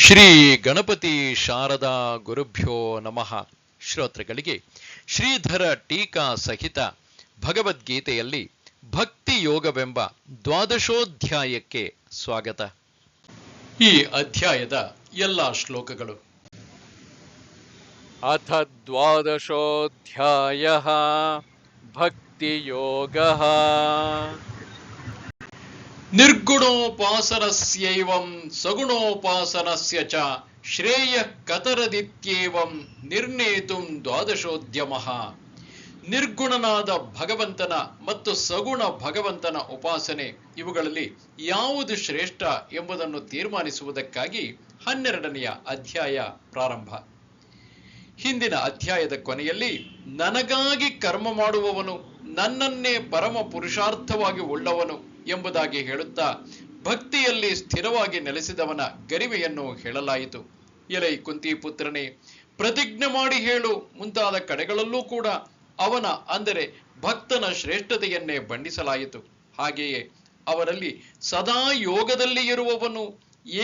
ಶ್ರೀ ಗಣಪತಿ ಶಾರದಾ ಗುರುಭ್ಯೋ ನಮಃ. ಶ್ರೋತೃಗಳಿಗೆ, ಶ್ರೀಧರ ಟೀಕಾ ಸಹಿತ ಭಗವದ್ಗೀತೆಯಲ್ಲಿ ಭಕ್ತಿ ಯೋಗವೆಂಬ ದ್ವಾದಶೋಧ್ಯಾಯಕ್ಕೆ ಸ್ವಾಗತ. ಈ ಅಧ್ಯಾಯದ ಎಲ್ಲ ಶ್ಲೋಕಗಳು. ಅಥ ದ್ವಾದಶೋಧ್ಯಾಯ ಭಕ್ತಿಯೋಗ ನಿರ್ಗುಣೋಪಾಸನಸ್ಯೈವಂ ಸಗುಣೋಪಾಸನಸ್ಯ ಚ ಶ್ರೇಯ ಕತರದಿತ್ಯೇವಂ ನಿರ್ಣೇತುಂ ದ್ವಾದಶೋದ್ಯಮ. ನಿರ್ಗುಣನಾದ ಭಗವಂತನ ಮತ್ತು ಸಗುಣ ಭಗವಂತನ ಉಪಾಸನೆ ಇವುಗಳಲ್ಲಿ ಯಾವುದು ಶ್ರೇಷ್ಠ ಎಂಬುದನ್ನು ತೀರ್ಮಾನಿಸುವುದಕ್ಕಾಗಿ ಹನ್ನೆರಡನೆಯ ಅಧ್ಯಾಯ ಪ್ರಾರಂಭ. ಹಿಂದಿನ ಅಧ್ಯಾಯದ ಕೊನೆಯಲ್ಲಿ, ನನಗಾಗಿ ಕರ್ಮ ಮಾಡುವವನು ನನ್ನನ್ನೇ ಪರಮ ಪುರುಷಾರ್ಥವಾಗಿ ಉಳ್ಳವನು ಎಂಬುದಾಗಿ ಹೇಳುತ್ತಾ ಭಕ್ತಿಯಲ್ಲಿ ಸ್ಥಿರವಾಗಿ ನೆಲೆಸಿದವನ ಗರಿವೆಯನ್ನು ಹೇಳಲಾಯಿತು. ಎಲೈ ಕುಂತಿ ಪುತ್ರನೇ, ಪ್ರತಿಜ್ಞೆ ಮಾಡಿ ಹೇಳು, ಮುಂತಾದ ಕಡೆಗಳಲ್ಲೂ ಕೂಡ ಅವನ ಅಂದರೆ ಭಕ್ತನ ಶ್ರೇಷ್ಠತೆಯನ್ನೇ ಬಣ್ಣಿಸಲಾಯಿತು ಹಾಗೆಯೇ ಅವರಲ್ಲಿ ಸದಾ ಯೋಗದಲ್ಲಿ ಇರುವವನು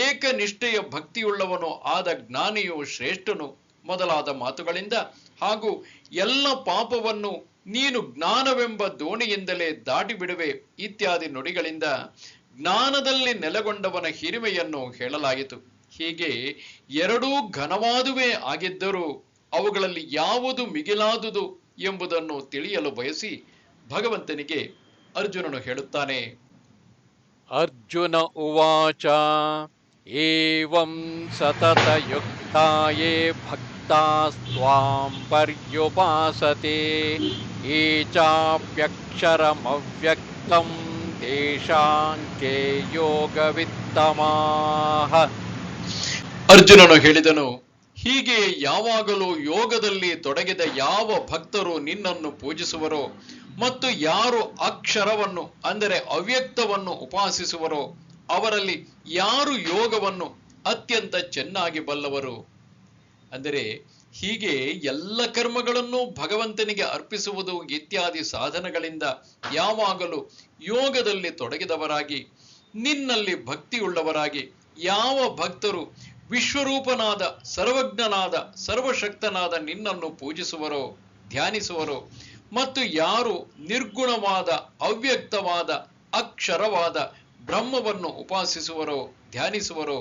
ಏಕನಿಷ್ಠೆಯ ಭಕ್ತಿಯುಳ್ಳವನು ಆದ ಜ್ಞಾನಿಯು ಶ್ರೇಷ್ಠನು ಮೊದಲಾದ ಮಾತುಗಳಿಂದ ಹಾಗೂ ಎಲ್ಲ ಪಾಪವನ್ನು ನೀನು ಜ್ಞಾನವೆಂಬ ದೋಣಿಯಿಂದಲೇ ದಾಟಿ ಬಿಡುವೆ ಇತ್ಯಾದಿ ನುಡಿಗಳಿಂದ ಜ್ಞಾನದಲ್ಲಿ ನೆಲೆಗೊಂಡವನ ಹಿರಿಮೆಯನ್ನು ಹೇಳಲಾಯಿತು. ಹೀಗೆ ಎರಡೂ ಘನವಾದುವೇ ಆಗಿದ್ದರೂ ಅವುಗಳಲ್ಲಿ ಯಾವುದು ಮಿಗಿಲಾದುದು ಎಂಬುದನ್ನು ತಿಳಿಯಲು ಬಯಸಿ ಭಗವಂತನಿಗೆ ಅರ್ಜುನನು ಹೇಳುತ್ತಾನೆ. ಅರ್ಜುನ ಉವಾಚ, ಏವಂ ಸತತ ಯುಕ್ತಾಯೇ ಭಕ್ತ. भक्तास्त्वां पर्युपासते ये चाप्यक्षरमव्यक्तं तेषां के योगवित्तमाः ಅರ್ಜುನನು ಹೇಳಿದನು ಹೀಗೆ ಯಾವಾಗಲೂ ಯೋಗದಲ್ಲಿ ತೊಡಗಿದ ಯಾವ ಭಕ್ತರು ನಿನ್ನನ್ನು ಪೂಜಿಸುವರೋ ಮತ್ತು ಯಾರು ಅಕ್ಷರವನ್ನು ಅಂದರೆ ಅವ್ಯಕ್ತವನ್ನು ಉಪಾಸಿಸುವರೋ ಅವರಲ್ಲಿ ಯಾರು ಯೋಗವನ್ನು ಅತ್ಯಂತ ಚೆನ್ನಾಗಿ ಬಲ್ಲವರು ಅಂದರೆ ಹೀಗೆ ಎಲ್ಲ ಕರ್ಮಗಳನ್ನು ಭಗವಂತನಿಗೆ ಅರ್ಪಿಸುವುದು ಇತ್ಯಾದಿ ಸಾಧನಗಳಿಂದ ಯಾವಾಗಲೂ ಯೋಗದಲ್ಲಿ ತೊಡಗಿದವರಾಗಿ, ನಿನ್ನಲ್ಲಿ ಭಕ್ತಿಯುಳ್ಳವರಾಗಿ, ಯಾವ ಭಕ್ತರು ವಿಶ್ವರೂಪನಾದ, ಸರ್ವಜ್ಞನಾದ, ಸರ್ವಶಕ್ತನಾದ ನಿನ್ನನ್ನು ಪೂಜಿಸುವರೋ, ಧ್ಯಾನಿಸುವರೋ, ಮತ್ತು ಯಾರು ನಿರ್ಗುಣವಾದ, ಅವ್ಯಕ್ತವಾದ, ಅಕ್ಷರವಾದ ಬ್ರಹ್ಮವನ್ನು ಉಪಾಸಿಸುವರೋ, ಧ್ಯಾನಿಸುವರೋ,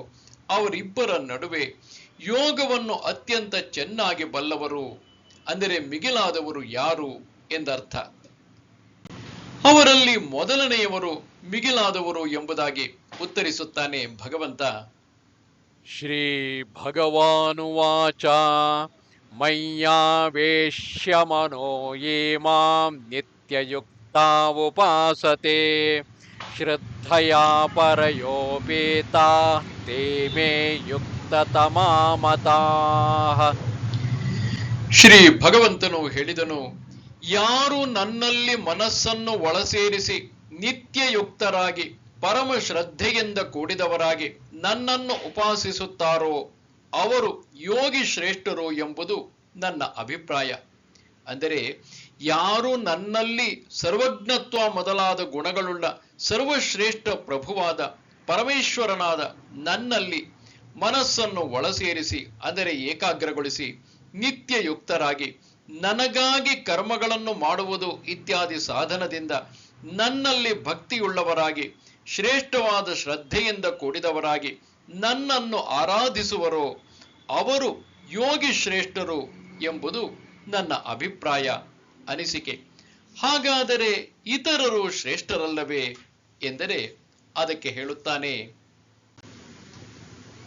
ಅವರಿಬ್ಬರ ನಡುವೆ ಯೋಗವನ್ನು ಅತ್ಯಂತ ಚೆನ್ನಾಗಿ ಬಲ್ಲವರು, ಅಂದರೆ ಮಿಗಿಲಾದವರು ಯಾರು ಎಂದರ್ಥ. ಅವರಲ್ಲಿ ಮೊದಲನೆಯವರು ಮಿಗಿಲಾದವರು ಎಂಬುದಾಗಿ ಉತ್ತರಿಸುತ್ತಾನೆ ಭಗವಂತ. ಶ್ರೀ ಭಗವಾನುವಾಚ ಮಯ್ಯಾವೇಶ್ಯ ಮನೋ ಯೇ ಮಾಂ ನಿತ್ಯಯುಕ್ತಾವುಪಾಸತೆ, ಶ್ರದ್ಧಯಾ ಪರಯೋಪೇತಾ ತೇ ಮೇ ಯುಕ್ತ ತಮಾಮತಾಹ ಶ್ರೀ ಭಗವಂತನು ಹೇಳಿದನು, ಯಾರು ನನ್ನಲ್ಲಿ ಮನಸ್ಸನ್ನು ಒಳಸೇರಿಸಿ ನಿತ್ಯಯುಕ್ತರಾಗಿ, ಪರಮ ಶ್ರದ್ಧೆಯಿಂದ ಕೂಡಿದವರಾಗಿ ನನ್ನನ್ನು ಉಪಾಸಿಸುತ್ತಾರೋ, ಅವರು ಯೋಗಿ ಶ್ರೇಷ್ಠರು ಎಂಬುದು ನನ್ನ ಅಭಿಪ್ರಾಯ. ಅಂದರೆ, ಯಾರು ನನ್ನಲ್ಲಿ ಸರ್ವಜ್ಞತ್ವ ಮೊದಲಾದ ಗುಣಗಳುಳ್ಳ ಸರ್ವಶ್ರೇಷ್ಠ ಪ್ರಭುವಾದ ಪರಮೇಶ್ವರನಾದ ನನ್ನಲ್ಲಿ ಮನಸ್ಸನ್ನು ಒಳಸೇರಿಸಿ ಅಂದರೆ ಏಕಾಗ್ರಗೊಳಿಸಿ, ನಿತ್ಯಯುಕ್ತರಾಗಿ, ನನಗಾಗಿ ಕರ್ಮಗಳನ್ನು ಮಾಡುವುದು ಇತ್ಯಾದಿ ಸಾಧನದಿಂದ ನನ್ನಲ್ಲಿ ಭಕ್ತಿಯುಳ್ಳವರಾಗಿ, ಶ್ರೇಷ್ಠವಾದ ಶ್ರದ್ಧೆಯಿಂದ ಕೂಡಿದವರಾಗಿ ನನ್ನನ್ನು ಆರಾಧಿಸುವರೋ. ಅವರು ಯೋಗಿ ಶ್ರೇಷ್ಠರು ಎಂಬುದು ನನ್ನ ಅಭಿಪ್ರಾಯ. ಅನಿಸಿಕೆ, ಹಾಗಾದರೆ ಇತರರು ಶ್ರೇಷ್ಠರಲ್ಲವೇ? ಎಂದರೆ ಅದಕ್ಕೆ ಹೇಳುತ್ತಾನೆ.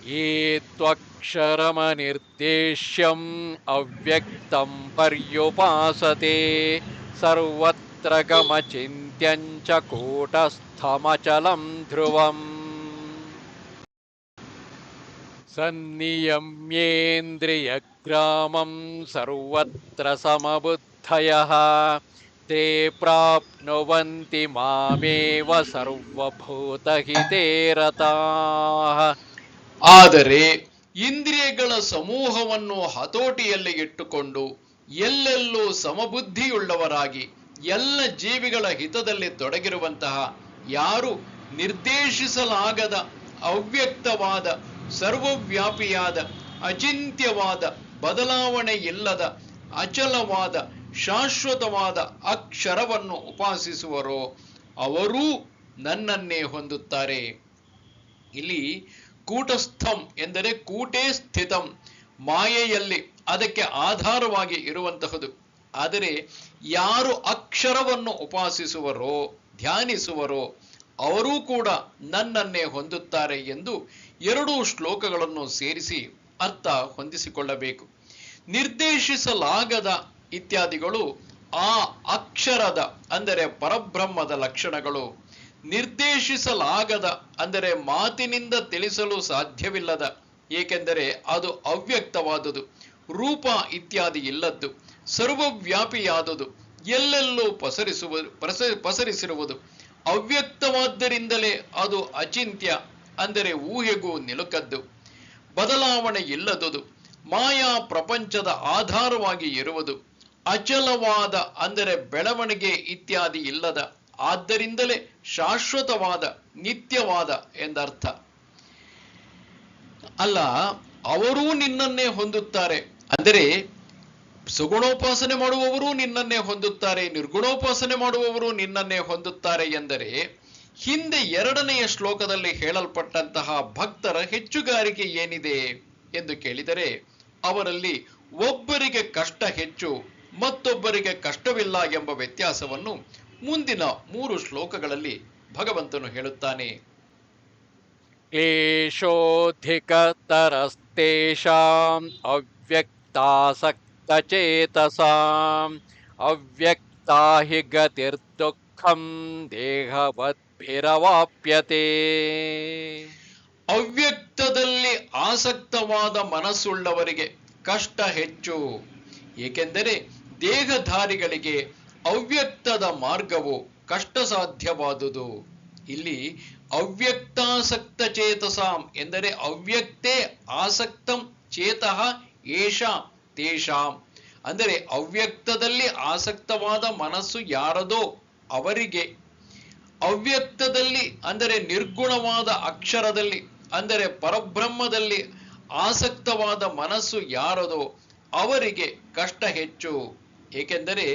ये त्वक्षरमनिर्देश्यम् अव्यक्तं पर्युपासते सर्वत्र गमचिन्त्यं च कूटस्थमचलं ध्रुवम्। सन्नियम्येन्द्रियग्रामं सर्वत्र समबुद्धयः। ते प्राप्नुवन्ति मामेव सर्वभूतहिते रताः ಆದರೆ ಇಂದ್ರಿಯಗಳ ಸಮೂಹವನ್ನು ಹತೋಟಿಯಲ್ಲಿ ಇಟ್ಟುಕೊಂಡು ಎಲ್ಲೆಲ್ಲೂ ಸಮಬುದ್ಧಿಯುಳ್ಳವರಾಗಿ, ಎಲ್ಲ ಜೀವಿಗಳ ಹಿತದಲ್ಲಿ ತೊಡಗಿರುವಂತಹ ಯಾರು ನಿರ್ದೇಶಿಸಲಾಗದ ಅವ್ಯಕ್ತವಾದ, ಸರ್ವವ್ಯಾಪಿಯಾದ, ಅಚಿಂತ್ಯವಾದ ಬದಲಾವಣೆ ಇಲ್ಲದ ಅಚಲವಾದ, ಶಾಶ್ವತವಾದ ಅಕ್ಷರವನ್ನು ಉಪಾಸಿಸುವರೋ ಅವರೂ ನನ್ನನ್ನೇ ಹೊಂದುತ್ತಾರೆ. ಇಲ್ಲಿ ಕೂಟಸ್ಥಂ ಎಂದರೆ ಕೂಟೇ ಸ್ಥಿತಂ, ಮಾಯೆಯಲ್ಲಿ, ಅದಕ್ಕೆ ಆಧಾರವಾಗಿ ಇರುವಂತಹದು. ಆದರೆ ಯಾರು ಅಕ್ಷರವನ್ನು ಉಪಾಸಿಸುವರೋ, ಧ್ಯಾನಿಸುವರೋ, ಅವರೂ ಕೂಡ ನನ್ನನ್ನೇ ಹೊಂದುತ್ತಾರೆ ಎಂದು ಎರಡೂ ಶ್ಲೋಕಗಳನ್ನು ಸೇರಿಸಿ ಅರ್ಥ ಹೊಂದಿಸಿಕೊಳ್ಳಬೇಕು. ನಿರ್ದೇಶಿಸಲಾಗದ ಇತ್ಯಾದಿಗಳು ಆ ಅಕ್ಷರದ, ಅಂದರೆ ಪರಬ್ರಹ್ಮದ ಲಕ್ಷಣಗಳು. ನಿರ್ದೇಶಿಸಲಾಗದ, ಅಂದರೆ ಮಾತಿನಿಂದ ತಿಳಿಸಲು ಸಾಧ್ಯವಿಲ್ಲದ, ಏಕೆಂದರೆ ಅದು ಅವ್ಯಕ್ತವಾದುದು, ರೂಪ ಇತ್ಯಾದಿ ಇಲ್ಲದ್ದು, ಸರ್ವವ್ಯಾಪಿಯಾದುದು, ಎಲ್ಲೆಲ್ಲೂ ಪಸರಿಸುವ, ಪಸ, ಪಸರಿಸಿರುವುದು. ಅವ್ಯಕ್ತವಾದ್ದರಿಂದಲೇ ಅದು ಅಚಿಂತ್ಯ, ಅಂದರೆ ಊಹೆಗೂ ನಿಲುಕದ್ದು. ಬದಲಾವಣೆ ಇಲ್ಲದುದು, ಮಾಯಾ ಪ್ರಪಂಚದ ಆಧಾರವಾಗಿ ಇರುವುದು. ಅಚಲವಾದ, ಅಂದರೆ ಬೆಳವಣಿಗೆ ಇತ್ಯಾದಿ ಇಲ್ಲದ, ಆದ್ದರಿಂದಲೇ ಶಾಶ್ವತವಾದ, ನಿತ್ಯವಾದ ಎಂದರ್ಥ. ಅಲ್ಲ, ಅವರೂ ನಿನ್ನನ್ನೇ ಹೊಂದುತ್ತಾರೆ. ಅಂದರೆ, ಸುಗುಣೋಪಾಸನೆ ಮಾಡುವವರು ನಿನ್ನನ್ನೇ ಹೊಂದುತ್ತಾರೆ, ನಿರ್ಗುಣೋಪಾಸನೆ ಮಾಡುವವರು ನಿನ್ನನ್ನೇ ಹೊಂದುತ್ತಾರೆ ಎಂದರೆ, ಹಿಂದೆ ಎರಡನೆಯ ಶ್ಲೋಕದಲ್ಲಿ ಹೇಳಲ್ಪಟ್ಟಂತಹ ಭಕ್ತರ ಹೆಚ್ಚುಗಾರಿಕೆ ಏನಿದೆ ಎಂದು ಕೇಳಿದರೆ, ಅವರಲ್ಲಿ ಒಬ್ಬರಿಗೆ ಕಷ್ಟ ಹೆಚ್ಚು, ಮತ್ತೊಬ್ಬರಿಗೆ ಕಷ್ಟವಿಲ್ಲ ಎಂಬ ವ್ಯತ್ಯಾಸವನ್ನು ಮುಂದಿನ ಮೂರು ಶ್ಲೋಕಗಳಲ್ಲಿ ಭಗವಂತನು ಹೇಳುತ್ತಾನೆ. ಕ್ಲೇಶೋಧಿಕತರಸ್ತೇಷಾಂ ಅವ್ಯಕ್ತಾಸಕ್ತಚೇತಸಾಂ ಅವ್ಯಕ್ತಾ ಹಿ ಗತಿರ್ದುಃಖಂ ದೇಹವದ್ಭಿರವಾಪ್ಯತೆ. ಅವ್ಯಕ್ತದಲ್ಲಿ ಆಸಕ್ತವಾದ ಮನಸ್ಸುಳ್ಳವರಿಗೆ ಕಷ್ಟ ಹೆಚ್ಚು ಏಕೆಂದರೆ ದೇಹಧಾರಿಗಳಿಗೆ ಅವ್ಯಕ್ತದ ಮಾರ್ಗವು ಕಷ್ಟ ಸಾಧ್ಯವಾದುದು ಇಲ್ಲಿ ಅವ್ಯಕ್ತಾಸಕ್ತ ಚೇತಸಾಂ ಎಂದರೆ ಅವ್ಯಕ್ತೇ ಆಸಕ್ತಂ ಚೇತಃ ಏಷಾಂ ತೇಷಾಂ. ಅಂದರೆ ಅವ್ಯಕ್ತದಲ್ಲಿ ಆಸಕ್ತವಾದ ಮನಸ್ಸು ಯಾರದೋ ಅವರಿಗೆ. ಅವ್ಯಕ್ತದಲ್ಲಿ ಅಂದರೆ ನಿರ್ಗುಣವಾದ ಅಕ್ಷರದಲ್ಲಿ, ಅಂದರೆ ಪರಬ್ರಹ್ಮದಲ್ಲಿ ಆಸಕ್ತವಾದ ಮನಸ್ಸು ಯಾರದೋ ಅವರಿಗೆ ಕಷ್ಟ ಹೆಚ್ಚು. ಏಕೆಂದರೆ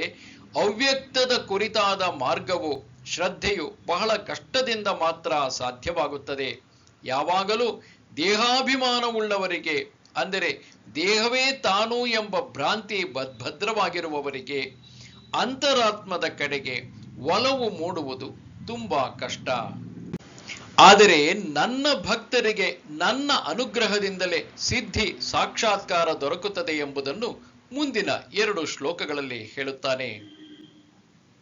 ಅವ್ಯಕ್ತದ ಕುರಿತಾದ ಮಾರ್ಗವು, ಶ್ರದ್ಧೆಯು ಬಹಳ ಕಷ್ಟದಿಂದ ಮಾತ್ರ ಸಾಧ್ಯವಾಗುತ್ತದೆ. ಯಾವಾಗಲೂ ದೇಹಾಭಿಮಾನವುಳ್ಳವರಿಗೆ, ಅಂದರೆ ದೇಹವೇ ತಾನು ಎಂಬ ಭ್ರಾಂತಿ ಬದ್ಭದ್ರವಾಗಿರುವವರಿಗೆ ಅಂತರಾತ್ಮದ ಕಡೆಗೆ ಒಲವು ಮೂಡುವುದು ತುಂಬಾ ಕಷ್ಟ. ಆದರೆ ನನ್ನ ಭಕ್ತರಿಗೆ ನನ್ನ ಅನುಗ್ರಹದಿಂದಲೇ ಸಿದ್ಧಿ ಸಾಕ್ಷಾತ್ಕಾರ ದೊರಕುತ್ತದೆ ಎಂಬುದನ್ನು ಮುಂದಿನ ಎರಡು ಶ್ಲೋಕಗಳಲ್ಲಿ ಹೇಳುತ್ತಾನೆ.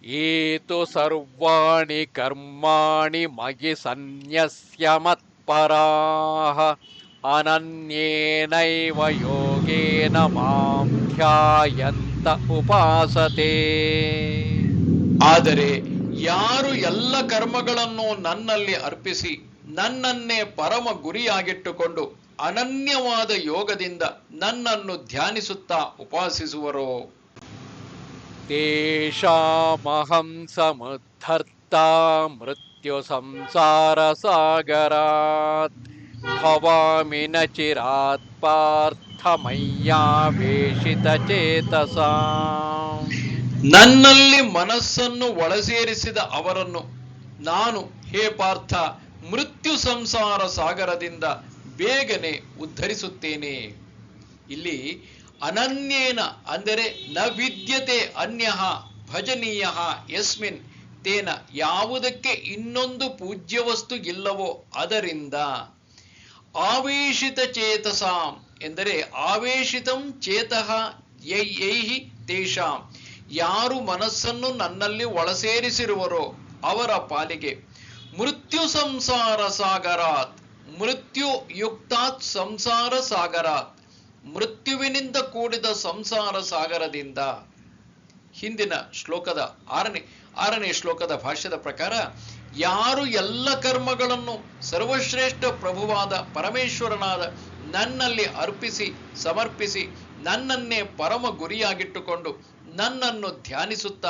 ಏತು ಸರ್ವಾಣಿ ಕರ್ಮಾಣಿ ಮಗಿ ಸನ್ಯಸ್ಯ ಮತ್ಪರಾಹ, ಅನನ್ಯೇನೈವ ಯೋಗೇನ ಮಾಂ ಧ್ಯಾಯಂತ ಉಪಾಸತೆ. ಆದರೆ ಯಾರು ಎಲ್ಲ ಕರ್ಮಗಳನ್ನು ನನ್ನಲ್ಲಿ ಅರ್ಪಿಸಿ ನನ್ನನ್ನೇ ಪರಮ ಗುರಿಯಾಗಿಟ್ಟುಕೊಂಡು ಅನನ್ಯವಾದ ಯೋಗದಿಂದ ನನ್ನನ್ನು ಧ್ಯಾನಿಸುತ್ತಾ ಉಪಾಸಿಸುವರೋ? तेषामहं समुद्धर्ता मृत्यु संसारसागरात् भवामि न चिरात् पार्थ मय्यावेशितचेतसाम् ನನ್ನಲ್ಲಿ ಮನಸ್ಸನ್ನು ಒಳಸೇರಿಸಿದ ಅವರನ್ನು ನಾನು ಹೇ ಪಾರ್ಥ ಮೃತ್ಯು ಸಂಸಾರ ಸಾಗರದಿಂದ ಬೇಗನೆ ಉದ್ಧರಿಸುತ್ತೇನೆ ಇಲ್ಲಿ ಅನನ್ಯೇನ ಅಂದರೆ ನ ವಿದ್ಯತೆ ಅನ್ಯ ಭಜನೀಯ ಯಸ್ಮಿನ್ ತೇನ ಯಾವುದಕ್ಕೆ ಇನ್ನೊಂದು ಪೂಜ್ಯ ವಸ್ತು ಇಲ್ಲವೋ ಅದರಿಂದ ಆವೇಶಿತ ಚೇತಸಾಂ ಎಂದರೆ ಆವೇಶಿತಂ ಚೇತಃ ಯೈಹಿ ತೇಷಾಂ. ಯಾರು ಮನಸ್ಸನ್ನು ನನ್ನಲ್ಲಿ ಒಳಸೇರಿಸಿರುವರೋ ಅವರ ಪಾಲಿಗೆ ಮೃತ್ಯು ಸಂಸಾರ ಸಾಗರಾತ್, ಮೃತ್ಯು ಯುಕ್ತಾತ್ ಸಂಸಾರ ಸಾಗರಾತ್. ಮೃತ್ಯುವಿನಿಂದ ಕೂಡಿದ ಸಂಸಾರ ಸಾಗರದಿಂದ ಹಿಂದಿನ ಶ್ಲೋಕದ ಆರನೇ ಆರನೇ ಶ್ಲೋಕದ ಭಾಷ್ಯದ ಪ್ರಕಾರ ಯಾರು ಎಲ್ಲ ಕರ್ಮಗಳನ್ನು ಸರ್ವಶ್ರೇಷ್ಠ ಪ್ರಭುವಾದ ಪರಮೇಶ್ವರನಾದ ನನ್ನಲ್ಲಿ ಅರ್ಪಿಸಿ, ಸಮರ್ಪಿಸಿ, ನನ್ನನ್ನೇ ಪರಮ ಗುರಿಯಾಗಿಟ್ಟುಕೊಂಡು ನನ್ನನ್ನು ಧ್ಯಾನಿಸುತ್ತಾ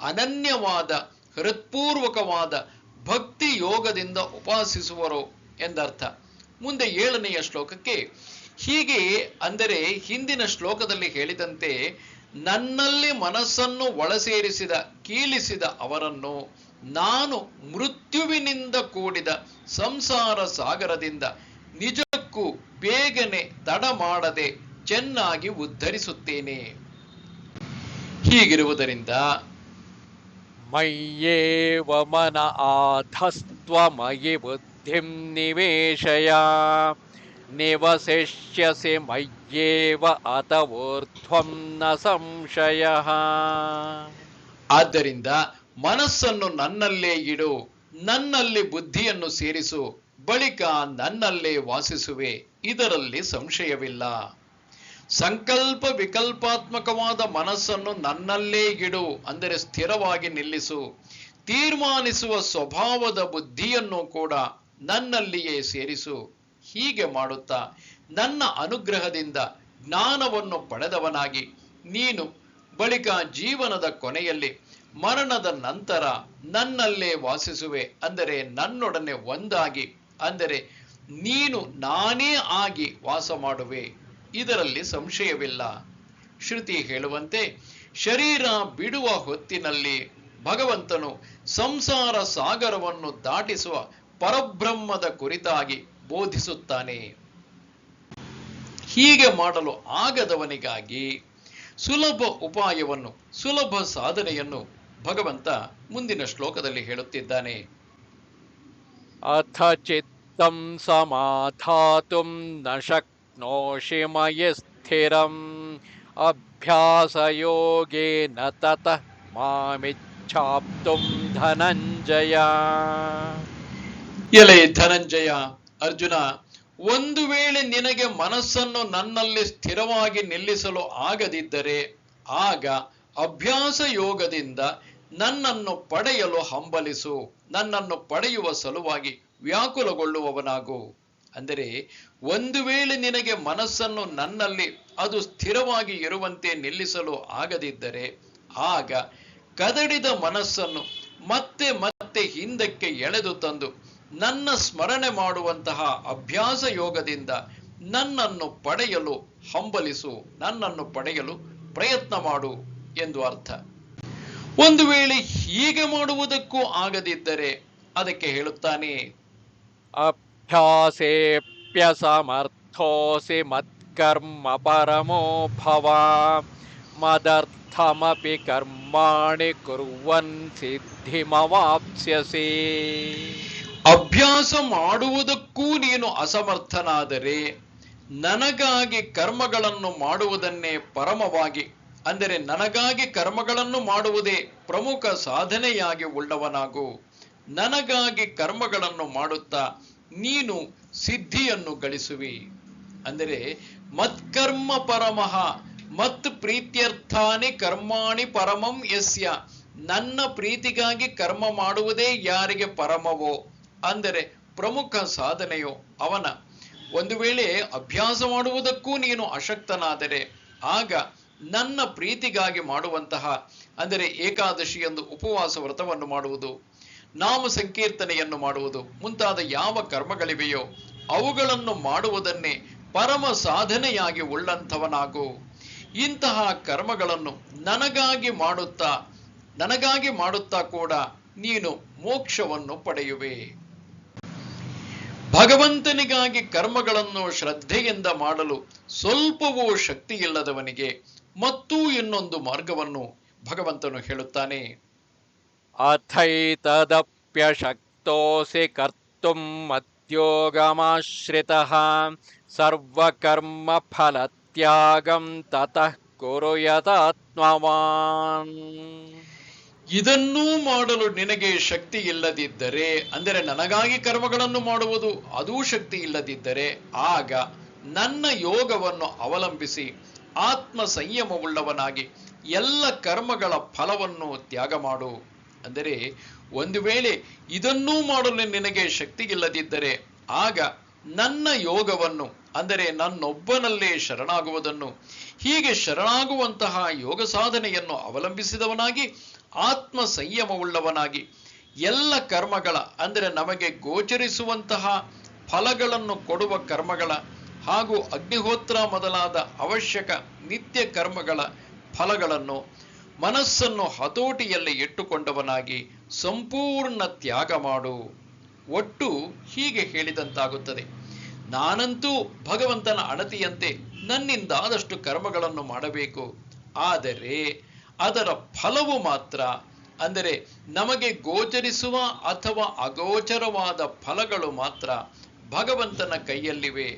ಅನನ್ಯವಾದ, ಹೃತ್ಪೂರ್ವಕವಾದ ಭಕ್ತಿ ಯೋಗದಿಂದ ಉಪಾಸಿಸುವರು ಎಂದರ್ಥ. ಮುಂದೆ ಏಳನೆಯ ಶ್ಲೋಕಕ್ಕೆ ಹೀಗೆ ಅಂದರೆ ಹಿಂದಿನ ಶ್ಲೋಕದಲ್ಲಿ ಹೇಳಿದಂತೆ ನನ್ನಲ್ಲಿ ಮನಸ್ಸನ್ನು ಒಳಸೇರಿಸಿದ ಕೀಳಿಸಿದ ಅವರನ್ನು ನಾನು ಮೃತ್ಯುವಿನಿಂದ ಕೂಡಿದ ಸಂಸಾರ ಸಾಗರದಿಂದ ನಿಜಕ್ಕೂ ಬೇಗನೆ ತಡ ಮಾಡದೆ ಚೆನ್ನಾಗಿ ಉದ್ಧರಿಸುತ್ತೇನೆ. ಹೀಗಿರುವುದರಿಂದ ಮಯ್ಯೇವ ಮನ ಆಧಸ್ತ್ವ, ಮಯಿ ಬುದ್ಧಿಂ ನಿವೇಶಯ. निवसिष्यसि मय्येव अत ऊर्ध्वं न संशयः ಆದ್ದರಿಂದ ಮನಸ್ಸನ್ನು ನನ್ನಲ್ಲೇ ಇಡು ನನ್ನಲ್ಲಿ ಬುದ್ಧಿಯನ್ನು ಸೇರಿಸು ಬಳಿಕ ನನ್ನಲ್ಲೇ ವಾಸಿಸುವೆ ಇದರಲ್ಲಿ ಸಂಶಯವಿಲ್ಲ ಸಂಕಲ್ಪ ವಿಕಲ್ಪಾತ್ಮಕವಾದ ಮನಸ್ಸನ್ನು ನನ್ನಲ್ಲೇ ಇಡು ಅಂದರೆ ಸ್ಥಿರವಾಗಿ ನಿಲ್ಲಿಸು ತೀರ್ಮಾನಿಸುವ ಸ್ವಭಾವದ ಬುದ್ಧಿಯನ್ನು ಕೂಡ ನನ್ನಲ್ಲಿಯೇ ಸೇರಿಸು ಹೀಗೆ ಮಾಡುತ್ತಾ, ನನ್ನ ಅನುಗ್ರಹದಿಂದ ಜ್ಞಾನವನ್ನು ಪಡೆದವನಾಗಿ, ನೀನು ಬಳಿಕ ಜೀವನದ ಕೊನೆಯಲ್ಲಿ ಮರಣದ ನಂತರ ನನ್ನಲ್ಲೇ ವಾಸಿಸುವೆ, ಅಂದರೆ ನನ್ನೊಡನೆ ಒಂದಾಗಿ, ಅಂದರೆ ನೀನು ನಾನೇ ಆಗಿ ವಾಸ ಮಾಡುವೆ ಇದರಲ್ಲಿ ಸಂಶಯವಿಲ್ಲ. ಶ್ರುತಿ ಹೇಳುವಂತೆ, ಶರೀರ ಬಿಡುವ ಹೊತ್ತಿನಲ್ಲಿ ಭಗವಂತನು ಸಂಸಾರ ಸಾಗರವನ್ನು ದಾಟಿಸುವ ಪರಬ್ರಹ್ಮದ ಕುರಿತಾಗಿ ಬೋಧಿಸುತ್ತಾನೆ. ಹೀಗೆ ಮಾಡಲು ಆಗದವನಿಗಾಗಿ ಸುಲಭ ಉಪಾಯವನ್ನು ಸುಲಭ ಸಾಧನೆಯನ್ನು ಭಗವಂತ ಮುಂದಿನ ಶ್ಲೋಕದಲ್ಲಿ ಹೇಳುತ್ತಿದ್ದಾನೆ. ಅಥ ಚಿತ್ತಂ ಸಮಾಧಾತುಂ ನ ಶಕ್ನೋಷಿ ಮಯ ಸ್ಥಿರಂ ಅಭ್ಯಾಸಯೋಗೇನ ತತ ಮಾಮಿಚ್ಛಾಪ್ತುಂ ಧನಂಜಯ. ಎಲೆ ಧನಂಜಯ? ಅರ್ಜುನ, ಒಂದು ವೇಳೆ ನಿನಗೆ ಮನಸ್ಸನ್ನು ನನ್ನಲ್ಲಿ ಸ್ಥಿರವಾಗಿ ನಿಲ್ಲಿಸಲು ಆಗದಿದ್ದರೆ, ಆಗ ಅಭ್ಯಾಸ ಯೋಗದಿಂದ ನನ್ನನ್ನು ಪಡೆಯಲು ಹಂಬಲಿಸು. ನನ್ನನ್ನು ಪಡೆಯುವ ಸಲುವಾಗಿ ವ್ಯಾಕುಲಗೊಳ್ಳುವವನಾಗು. ಅಂದರೆ, ಒಂದು ವೇಳೆ ನಿನಗೆ ಮನಸ್ಸನ್ನು ನನ್ನಲ್ಲಿ ಅದು ಸ್ಥಿರವಾಗಿ ಇರುವಂತೆ ನಿಲ್ಲಿಸಲು ಆಗದಿದ್ದರೆ, ಆಗ ಕದಡಿದ ಮನಸ್ಸನ್ನು ಮತ್ತೆ ಮತ್ತೆ ಹಿಂದಕ್ಕೆ ಎಳೆದು ತಂದು ನನ್ನ ಸ್ಮರಣೆ ಮಾಡುವಂತಹ ಅಭ್ಯಾಸ ಯೋಗದಿಂದ ನನ್ನನ್ನು ಪಡೆಯಲು, ಹಂಬಲಿಸು, ನನ್ನನ್ನು ಪಡೆಯಲು ಪ್ರಯತ್ನ ಮಾಡು ಎಂದು ಅರ್ಥ. ಒಂದು ವೇಳೆ ಹೀಗೆ ಮಾಡುವುದಕ್ಕೂ ಆಗದಿದ್ದರೆ ಅದಕ್ಕೆ ಹೇಳುತ್ತಾನೆ ಅಭ್ಯಾಸೇಪ್ಯಸಮರ್ಥೋಸಿ ಮತ್ಕರ್ಮ ಪರಮೋ ಭವ, ಮದರ್ಥಮಪಿ ಕರ್ಮಾಣಿ ಕುರುವನ್ ಸಿದ್ಧಿಮವಾಪ್ಸ್ಯಸಿ. ಅಭ್ಯಾಸ ಮಾಡುವುದಕ್ಕೂ ನೀನು ಅಸಮರ್ಥನಾದರೆ ನನಗಾಗಿ ಕರ್ಮಗಳನ್ನು ಮಾಡುವುದನ್ನೇ ಪರಮವಾಗಿ. ಅಂದರೆ ನನಗಾಗಿ ಕರ್ಮಗಳನ್ನು ಮಾಡುವುದೇ ಪ್ರಮುಖ ಸಾಧನೆಯಾಗಿ ಉಳ್ಳವನಾಗು. ನನಗಾಗಿ ಕರ್ಮಗಳನ್ನು ಮಾಡುತ್ತಾ ನೀನು ಸಿದ್ಧಿಯನ್ನು ಗಳಿಸುವಿ. ಅಂದರೆ ಮತ್ಕರ್ಮ ಪರಮಃ, ಮತ್ ಪ್ರೀತ್ಯರ್ಥಾನಿ ಕರ್ಮಾಣಿ ಪರಮಂ ಯಸ್ಯ. ನನ್ನ ಪ್ರೀತಿಗಾಗಿ ಕರ್ಮ ಮಾಡುವುದೇ ಯಾರಿಗೆ ಪರಮವೋ? ಅಂದರೆ ಪ್ರಮುಖ ಸಾಧನೆಯು ಅವನ. ಒಂದು ವೇಳೆ ಅಭ್ಯಾಸ ಮಾಡುವುದಕ್ಕೂ ನೀನು ಅಶಕ್ತನಾದರೆ ಆಗ ನನ್ನ ಪ್ರೀತಿಗಾಗಿ ಮಾಡುವಂತಹ, ಅಂದರೆ ಏಕಾದಶಿ ಎಂದು ಉಪವಾಸ ವ್ರತವನ್ನು ಮಾಡುವುದು, ನಾಮ ಸಂಕೀರ್ತನೆಯನ್ನು ಮಾಡುವುದು, ಮುಂತಾದ ಯಾವ ಕರ್ಮಗಳಿವೆಯೋ ಅವುಗಳನ್ನು ಮಾಡುವುದನ್ನೇ ಪರಮ ಸಾಧನೆಯಾಗಿ ಉಳ್ಳಂಥವನಾಗು. ಇಂತಹ ಕರ್ಮಗಳನ್ನು ನನಗಾಗಿ ಮಾಡುತ್ತಾ ನನಗಾಗಿ ಮಾಡುತ್ತಾ ಕೂಡ ನೀನು ಮೋಕ್ಷವನ್ನು ಪಡೆಯುವೆ. ಭಗವಂತನಿಗಾಗಿ ಕರ್ಮಗಳನ್ನು ಶ್ರದ್ಧೆಯಿಂದ ಮಾಡಲು ಸ್ವಲ್ಪವೂ ಶಕ್ತಿ ಇಲ್ಲದವನಿಗೆ ಮತ್ತೂ ಇನ್ನೊಂದು ಮಾರ್ಗವನ್ನು ಭಗವಂತನು ಹೇಳುತ್ತಾನೆ. ಅಥೈತದಪ್ಯ ಶಕ್ತೋಸೆ ಕರ್ತುಂ ಮತ್ಯೋಗಮಾಶ್ರಿತ ಸರ್ವಕರ್ಮ ಫಲತ್ಯಾಗಂ ತತಃ ಕುರು ಯತಾತ್ಮವಾನ್ ಇದನ್ನೂ ಮಾಡಲು ನಿನಗೆ ಶಕ್ತಿ ಇಲ್ಲದಿದ್ದರೆ, ಅಂದರೆ ನನಗಾಗಿ ಕರ್ಮಗಳನ್ನು ಮಾಡುವುದು ಅದೂ ಶಕ್ತಿ ಇಲ್ಲದಿದ್ದರೆ, ಆಗ ನನ್ನ ಯೋಗವನ್ನು ಅವಲಂಬಿಸಿ ಆತ್ಮ ಸಂಯಮವುಳ್ಳವನಾಗಿ ಎಲ್ಲ ಕರ್ಮಗಳ ಫಲವನ್ನು ತ್ಯಾಗ ಮಾಡು. ಅಂದರೆ ಒಂದು ವೇಳೆ ಇದನ್ನೂ ಮಾಡಲು ನಿನಗೆ ಶಕ್ತಿ ಇಲ್ಲದಿದ್ದರೆ, ಆಗ ನನ್ನ ಯೋಗವನ್ನು, ಅಂದರೆ ನನ್ನೊಬ್ಬನಲ್ಲೇ ಶರಣಾಗುವುದನ್ನು, ಹೀಗೆ ಶರಣಾಗುವಂತಹ ಯೋಗ ಸಾಧನೆಯನ್ನು ಅವಲಂಬಿಸಿದವನಾಗಿ ಆತ್ಮ ಸಂಯಮವುಳ್ಳವನಾಗಿ ಎಲ್ಲ ಕರ್ಮಗಳ, ಅಂದರೆ ನಮಗೆ ಗೋಚರಿಸುವಂತಹ ಫಲಗಳನ್ನು ಕೊಡುವ ಕರ್ಮಗಳ ಹಾಗೂ ಅಗ್ನಿಹೋತ್ರ ಮೊದಲಾದ ಅವಶ್ಯಕ ನಿತ್ಯ ಕರ್ಮಗಳ ಫಲಗಳನ್ನು ಮನಸ್ಸನ್ನು ಹತೋಟಿಯಲ್ಲಿ ಇಟ್ಟುಕೊಂಡವನಾಗಿ ಸಂಪೂರ್ಣ ತ್ಯಾಗ ಮಾಡು. ಒಟ್ಟು ಹೀಗೆ ಹೇಳಿದಂತಾಗುತ್ತದೆ. ನಾನಂತೂ ಭಗವಂತನ ಅಣತಿಯಂತೆ ನನ್ನಿಂದಾದಷ್ಟು ಕರ್ಮಗಳನ್ನು ಮಾಡಬೇಕು. ಆದರೆ ಅದರ ಫಲವು ಮಾತ್ರ. ಅಂದರೆ ನಮಗೆ ಗೋಚರಿಸುವ ಅಥವಾ ಅಗೋಚರವಾದ ಫಲಗಳು ಮಾತ್ರ ಭಗವಂತನ ಕೈಯಲ್ಲಿವೆ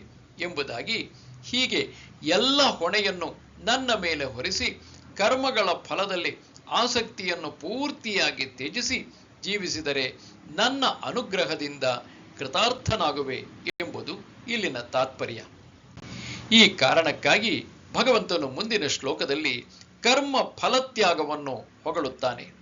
ಎಂಬುದಾಗಿ ಹೀಗೆ ಎಲ್ಲ ಹೊಣೆಯನ್ನು ನನ್ನ ಮೇಲೆ ಹೊರಿಸಿ, ಕರ್ಮಗಳ ಫಲದಲ್ಲಿ ಆಸಕ್ತಿಯನ್ನು ಪೂರ್ತಿಯಾಗಿ ತ್ಯಜಿಸಿ ಜೀವಿಸಿದರೆ ನನ್ನ ಅನುಗ್ರಹದಿಂದ ಕೃತಾರ್ಥನಾಗುವೆ ಎಂಬುದು ಇಲ್ಲಿನ ತಾತ್ಪರ್ಯ. ಈ ಕಾರಣಕ್ಕಾಗಿ ಭಗವಂತನು ಮುಂದಿನ ಶ್ಲೋಕದಲ್ಲಿ ಕರ್ಮ ಫಲತ್ಯಾಗವನ್ನು ಹೊಗಳುತ್ತಾನೆ.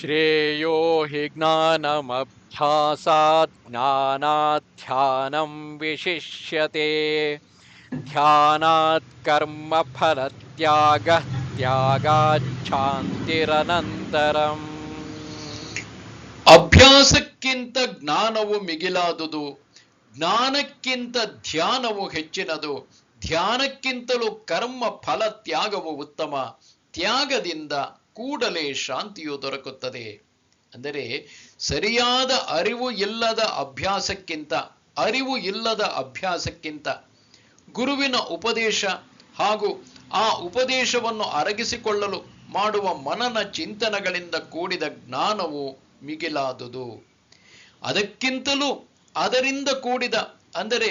ಶ್ರೇಯೋ ಹಿ ಜ್ಞಾನಮಭ್ಯಾಸಾತ್ ಜ್ಞಾನಾಧ್ಯಾನಂ ವಿಶಿಷ್ಯತೆ. ಧ್ಯಾನಾತ್ ಕರ್ಮ ಫಲತ್ಯಾಗ ತ್ಯಾಗಾಚ್ಛಾಂತಿರನಂತರಂ. ಅಭ್ಯಾಸಕ್ಕಿಂತ ಜ್ಞಾನವು ಮಿಗಿಲಾದುದು ಜ್ಞಾನಕ್ಕಿಂತ ಧ್ಯಾನವು ಹೆಚ್ಚಿನದು ಧ್ಯಾನಕ್ಕಿಂತಲೂ ಕರ್ಮ ಫಲ ತ್ಯಾಗವು ಉತ್ತಮ. ತ್ಯಾಗದಿಂದ ಕೂಡಲೇ ಶಾಂತಿಯು ದೊರಕುತ್ತದೆ. ಅಂದರೆ ಸರಿಯಾದ ಅರಿವು ಇಲ್ಲದ ಅಭ್ಯಾಸಕ್ಕಿಂತ, ಅರಿವು ಇಲ್ಲದ ಅಭ್ಯಾಸಕ್ಕಿಂತ ಗುರುವಿನ ಉಪದೇಶ ಹಾಗೂ ಆ ಉಪದೇಶವನ್ನು ಅರಗಿಸಿಕೊಳ್ಳಲು ಮಾಡುವ ಮನನ ಚಿಂತನಗಳಿಂದ ಕೂಡಿದ ಜ್ಞಾನವು ಮಿಗಿಲಾದುದು. ಅದಕ್ಕಿಂತಲೂ ಅದರಿಂದ ಕೂಡಿದ, ಅಂದರೆ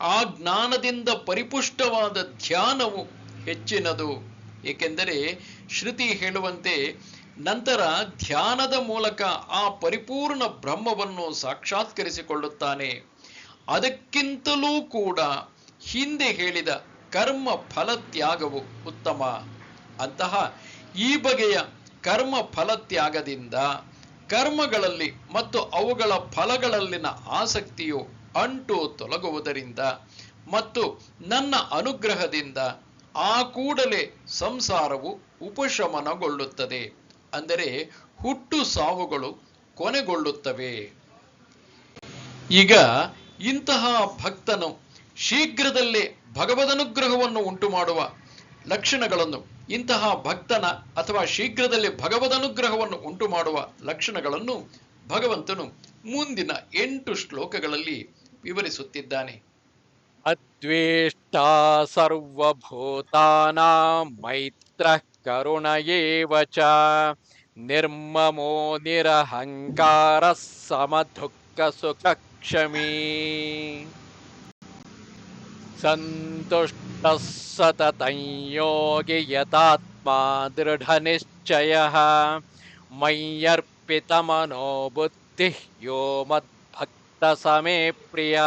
ಆ ಜ್ಞಾನದಿಂದ ಪರಿಪುಷ್ಟವಾದ ಧ್ಯಾನವು ಹೆಚ್ಚಿನದು. ಏಕೆಂದರೆ ಶ್ರುತಿ ಹೇಳುವಂತೆ ನಂತರ ಧ್ಯಾನದ ಮೂಲಕ ಆ ಪರಿಪೂರ್ಣ ಬ್ರಹ್ಮವನ್ನು ಸಾಕ್ಷಾತ್ಕರಿಸಿಕೊಳ್ಳುತ್ತಾನೆ. ಅದಕ್ಕಿಂತಲೂ ಕೂಡ ಹಿಂದೆ ಹೇಳಿದ ಕರ್ಮ ಫಲತ್ಯಾಗವು ಉತ್ತಮ. ಅಂತಹ ಈ ಬಗೆಯ ಕರ್ಮ ಫಲತ್ಯಾಗದಿಂದ ಕರ್ಮಗಳಲ್ಲಿ ಮತ್ತು ಅವುಗಳ ಫಲಗಳಲ್ಲಿನ ಆಸಕ್ತಿಯು ಅಂಟು ತೊಲಗುವುದರಿಂದ ಮತ್ತು ನನ್ನ ಅನುಗ್ರಹದಿಂದ ಆ ಕೂಡಲೇ ಸಂಸಾರವು ಉಪಶಮನಗೊಳ್ಳುತ್ತದೆ. ಅಂದರೆ ಹುಟ್ಟು ಸಾವುಗಳು ಕೊನೆಗೊಳ್ಳುತ್ತವೆ. ಈಗ ಇಂತಹ ಭಕ್ತನು ಶೀಘ್ರದಲ್ಲೇ ಭಗವದನುಗ್ರಹವನ್ನು ಉಂಟು ಮಾಡುವ ಲಕ್ಷಣಗಳನ್ನು, ಇಂತಹ ಭಕ್ತನ ಅಥವಾ ಶೀಘ್ರದಲ್ಲಿ ಭಗವದನುಗ್ರಹವನ್ನು ಉಂಟು ಮಾಡುವ ಲಕ್ಷಣಗಳನ್ನು ಭಗವಂತನು ಮುಂದಿನ ಎಂಟು ಶ್ಲೋಕಗಳಲ್ಲಿ ವಿವರಿಸುತ್ತಿದ್ದಾನೆ. ಅದ್ವೇಷ್ಟ ಸರ್ವಭೂತಾನಾಂ ಮೈತ್ರ ಕರುಣ ಚ ನಿರ್ಮಮೋ ನಿರಹಂಕಾರ ಸಮದುಃಖ ಸುಖ ಕ್ಷಮೀ ಸಂತುಷ್ಟ ಸತತಂ ಯೋಗಿ ಯತಾತ್ಮ ದೃಢ ನಿಶ್ಚಯ ಮಯ್ಯರ್ಪಿತ ಮನೋ ಯೋ ಮದ್ ಸಮೇ ಪ್ರಿಯ.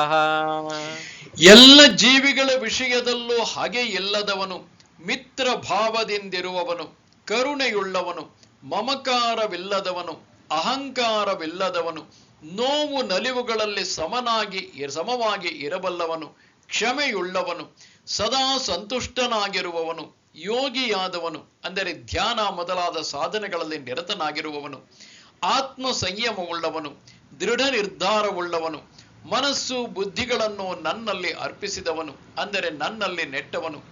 ಎಲ್ಲ ಜೀವಿಗಳ ವಿಷಯದಲ್ಲೂ ಹಾಗೆ ಇಲ್ಲದವನು, ಮಿತ್ರ ಭಾವದಿಂದಿರುವವನು, ಕರುಣೆಯುಳ್ಳವನು, ಮಮಕಾರವಿಲ್ಲದವನು, ಅಹಂಕಾರವಿಲ್ಲದವನು, ನೋವು ನಲಿವುಗಳಲ್ಲಿ ಸಮನಾಗಿ ಸಮವಾಗಿ ಇರಬಲ್ಲವನು, ಕ್ಷಮೆಯುಳ್ಳವನು, ಸದಾ ಸಂತುಷ್ಟನಾಗಿರುವವನು, ಯೋಗಿಯಾದವನು, ಅಂದರೆ ಧ್ಯಾನ ಮೊದಲಾದ ಸಾಧನೆಗಳಲ್ಲಿ ನಿರತನಾಗಿರುವವನು ಆತ್ಮ ಸಂಯಮವುಳ್ಳವನು ದೃಢ ನಿರ್ಧಾರವುಳ್ಳವನು ಮನಸ್ಸು ಬುದ್ಧಿಗಳನ್ನು ನನ್ನಲ್ಲಿ ಅರ್ಪಿಸಿದವನು, ಅಂದರೆ ನನ್ನಲ್ಲಿ ನೆಟ್ಟವನು.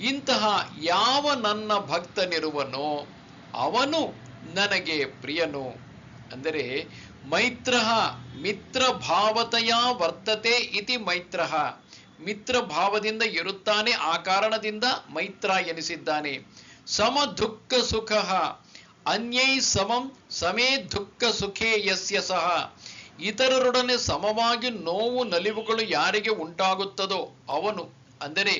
ಇಂತಹ ಯಾವ ನನ್ನ ಭಕ್ತನಿರುವನೋ ಅವನು ನನಗೆ ಪ್ರಿಯನು. ಅಂದರೆ, ಮೈತ್ರ ಮಿತ್ರ ಭಾವತೆಯ ವರ್ತತೆ ಇತಿ ಮೈತ್ರ. ಮಿತ್ರ ಭಾವದಿಂದ ಇರುತ್ತಾನೆ ಆ ಕಾರಣದಿಂದ ಮೈತ್ರ ಎನಿಸಿದ್ದಾನೆ. ಸಮ ದುಃಖ ಸುಖ ಅನ್ಯೈ ಸಮಂ ಸಮೇ ದುಃಖ ಸುಖೇ ಯಸ್ಯ ಸಹ. ಇತರರೊಡನೆ ಸಮವಾಗಿ ನೋವು ನಲಿವುಗಳು ಯಾರಿಗೆ ಉಂಟಾಗುತ್ತದೋ ಅವನು, ಅಂದರೆ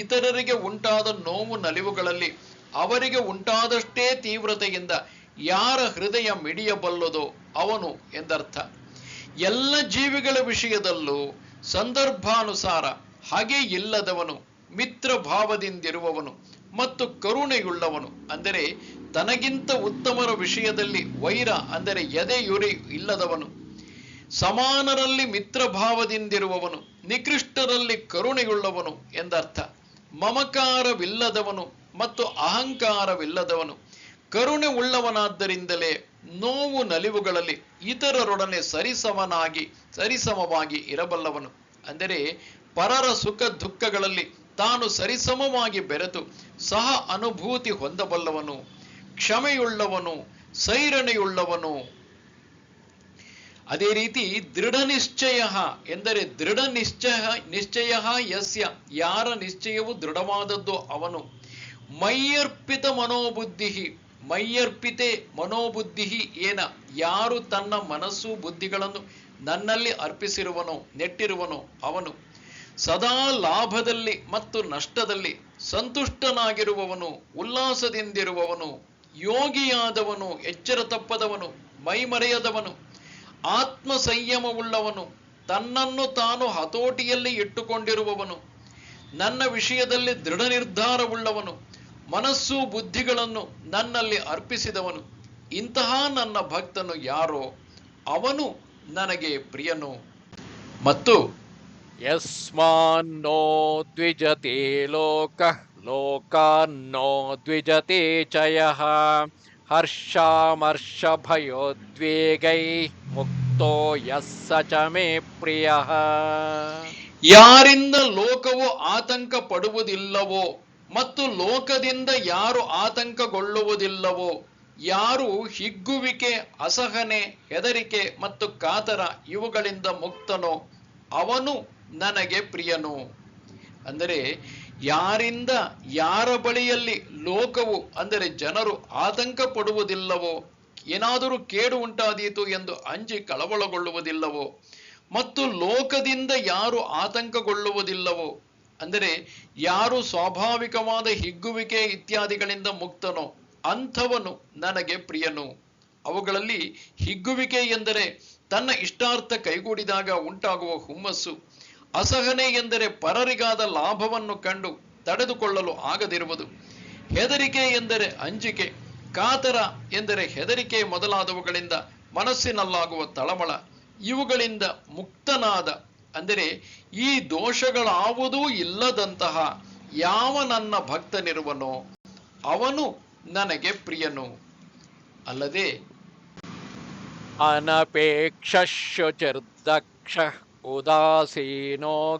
ಇತರರಿಗೆ ಉಂಟಾದ ನೋವು ನಲಿವುಗಳಲ್ಲಿ ಅವರಿಗೆ ಉಂಟಾದಷ್ಟೇ ತೀವ್ರತೆಯಿಂದ ಯಾರ ಹೃದಯ ಮಿಡಿಯಬಲ್ಲದೋ ಅವನು ಎಂದರ್ಥ. ಎಲ್ಲ ಜೀವಿಗಳ ವಿಷಯದಲ್ಲೂ ಸಂದರ್ಭಾನುಸಾರ ಹಾಗೆ ಇಲ್ಲದವನು ಮಿತ್ರ ಭಾವದಿಂದಿರುವವನು ಮತ್ತು ಕರುಣೆಯುಳ್ಳವನು, ಅಂದರೆ ತನಗಿಂತ ಉತ್ತಮರ ವಿಷಯದಲ್ಲಿ ವೈರ ಅಂದರೆ ಎದೆಯುರಿ ಇಲ್ಲದವನು. ಸಮಾನರಲ್ಲಿ ಮಿತ್ರಭಾವದಿಂದಿರುವವನು, ನಿಕೃಷ್ಟರಲ್ಲಿ ಕರುಣೆಯುಳ್ಳವನು ಎಂದರ್ಥ. ಮಮಕಾರವಿಲ್ಲದವನು ಮತ್ತು ಅಹಂಕಾರವಿಲ್ಲದವನು. ಕರುಣೆ ಉಳ್ಳವನಾದ್ದರಿಂದಲೇ ನೋವು ನಲಿವುಗಳಲ್ಲಿ ಇತರರೊಡನೆ ಸರಿಸಮನಾಗಿ, ಸರಿಸಮವಾಗಿ ಇರಬಲ್ಲವನು. ಅಂದರೆ ಪರರ ಸುಖ ದುಃಖಗಳಲ್ಲಿ ತಾನು ಸರಿಸಮವಾಗಿ ಬೆರೆತು ಸಹ ಅನುಭೂತಿ ಹೊಂದಬಲ್ಲವನು. ಕ್ಷಮೆಯುಳ್ಳವನು, ಸೈರಣೆಯುಳ್ಳವನು. ಅದೇ ರೀತಿ ದೃಢ ನಿಶ್ಚಯ ಎಂದರೆ ದೃಢ ನಿಶ್ಚಯ ನಿಶ್ಚಯ ಯಸ್ಯ, ಯಾರ ನಿಶ್ಚಯವು ದೃಢವಾದದ್ದು ಅವನು. ಮೈಯರ್ಪಿತ ಮನೋಬುದ್ಧಿ ಮೈಯರ್ಪಿತೆ ಮನೋಬುದ್ಧಿ ಏನ, ಯಾರು ತನ್ನ ಮನಸ್ಸು ಬುದ್ಧಿಗಳನ್ನು ನನ್ನಲ್ಲಿ ಅರ್ಪಿಸಿರುವನೋ, ನೆಟ್ಟಿರುವನೋ ಅವನು. ಸದಾ ಲಾಭದಲ್ಲಿ ಮತ್ತು ನಷ್ಟದಲ್ಲಿ ಸಂತುಷ್ಟನಾಗಿರುವವನು, ಉಲ್ಲಾಸದಿಂದಿರುವವನು. ಯೋಗಿಯಾದವನು, ಎಚ್ಚರ ತಪ್ಪದವನು, ಮೈಮರೆಯದವನು ಆತ್ಮ ಸಂಯಮವುಳ್ಳವನು ತನ್ನನ್ನು ತಾನು ಹತೋಟಿಯಲ್ಲಿ ಇಟ್ಟುಕೊಂಡಿರುವವನು, ನನ್ನ ವಿಷಯದಲ್ಲಿ ದೃಢ ನಿರ್ಧಾರವುಳ್ಳವನು ಮನಸ್ಸು ಬುದ್ಧಿಗಳನ್ನು ನನ್ನಲ್ಲಿ ಅರ್ಪಿಸಿದವನು, ಇಂತಹ ನನ್ನ ಭಕ್ತನು ಯಾರೋ, ಅವನು ನನಗೆ ಪ್ರಿಯನು. ಮತ್ತು ಯಸ್ಮಾನ್ನೋ ದ್ವಿಜತೆ ಲೋಕಃ ಲೋಕಾನ್ನೋ ದ್ವಿಜತೆ ಚಯ ಹರ್ಷಾಮರ್ಷಭಯೋದ್ವೇಗೈ ಮುಕ್ತೋ ಯಸ್ಸ ಚ ಮೇ ಪ್ರಿಯ ಯಾರಿಂದ ಲೋಕವು ಆತಂಕ ಪಡುವುದಿಲ್ಲವೋ ಮತ್ತು ಲೋಕದಿಂದ ಯಾರು ಆತಂಕಗೊಳ್ಳುವುದಿಲ್ಲವೋ ಯಾರು ಹಿಗ್ಗುವಿಕೆ ಅಸಹನೆ ಹೆದರಿಕೆ ಮತ್ತು ಕಾತರ ಇವುಗಳಿಂದ ಮುಕ್ತನೋ, ಅವನು ನನಗೆ ಪ್ರಿಯನು. ಅಂದರೆ ಯಾರಿಂದ ಯಾರ ಬಳಿಯಲ್ಲಿ ಲೋಕವು, ಅಂದರೆ ಜನರು ಆತಂಕ ಪಡುವುದಿಲ್ಲವೋ ಏನಾದರೂ ಕೇಡು ಉಂಟಾದೀತು ಎಂದು ಅಂಜಿ ಕಳವಳಗೊಳ್ಳುವುದಿಲ್ಲವೋ, ಮತ್ತು ಲೋಕದಿಂದ ಯಾರು ಆತಂಕಗೊಳ್ಳುವುದಿಲ್ಲವೋ, ಅಂದರೆ ಯಾರು ಸ್ವಾಭಾವಿಕವಾದ ಹಿಗ್ಗುವಿಕೆ ಇತ್ಯಾದಿಗಳಿಂದ ಮುಕ್ತನೋ, ಅಂಥವನು ನನಗೆ ಪ್ರಿಯನು. ಅವುಗಳಲ್ಲಿ ಹಿಗ್ಗುವಿಕೆ ಎಂದರೆ ತನ್ನ ಇಷ್ಟಾರ್ಥ ಕೈಗೂಡಿದಾಗ ಉಂಟಾಗುವ ಹುಮ್ಮಸ್ಸು ಅಸಹನೆ ಎಂದರೆ ಪರರಿಗಾದ ಲಾಭವನ್ನು ಕಂಡು ತಡೆದುಕೊಳ್ಳಲು ಆಗದಿರುವುದು. ಹೆದರಿಕೆ ಎಂದರೆ ಅಂಜಿಕೆ, ಕಾತರ ಎಂದರೆ ಹೆದರಿಕೆ ಮೊದಲಾದವುಗಳಿಂದ ಮನಸ್ಸಿನಲ್ಲಾಗುವ ತಳಮಳ, ಇವುಗಳಿಂದ ಮುಕ್ತನಾದ, ಅಂದರೆ ಈ ದೋಷಗಳಾವುದೂ ಇಲ್ಲದಂತಹ ಯಾವ ನನ್ನ ಭಕ್ತನಿರುವನೋ ಅವನು ನನಗೆ ಪ್ರಿಯನು. ಅಲ್ಲದೆ ಅನಪೇಕ್ಷಶುಚಿರ್ದಕ್ಷ ಉದಾಸೀನೋ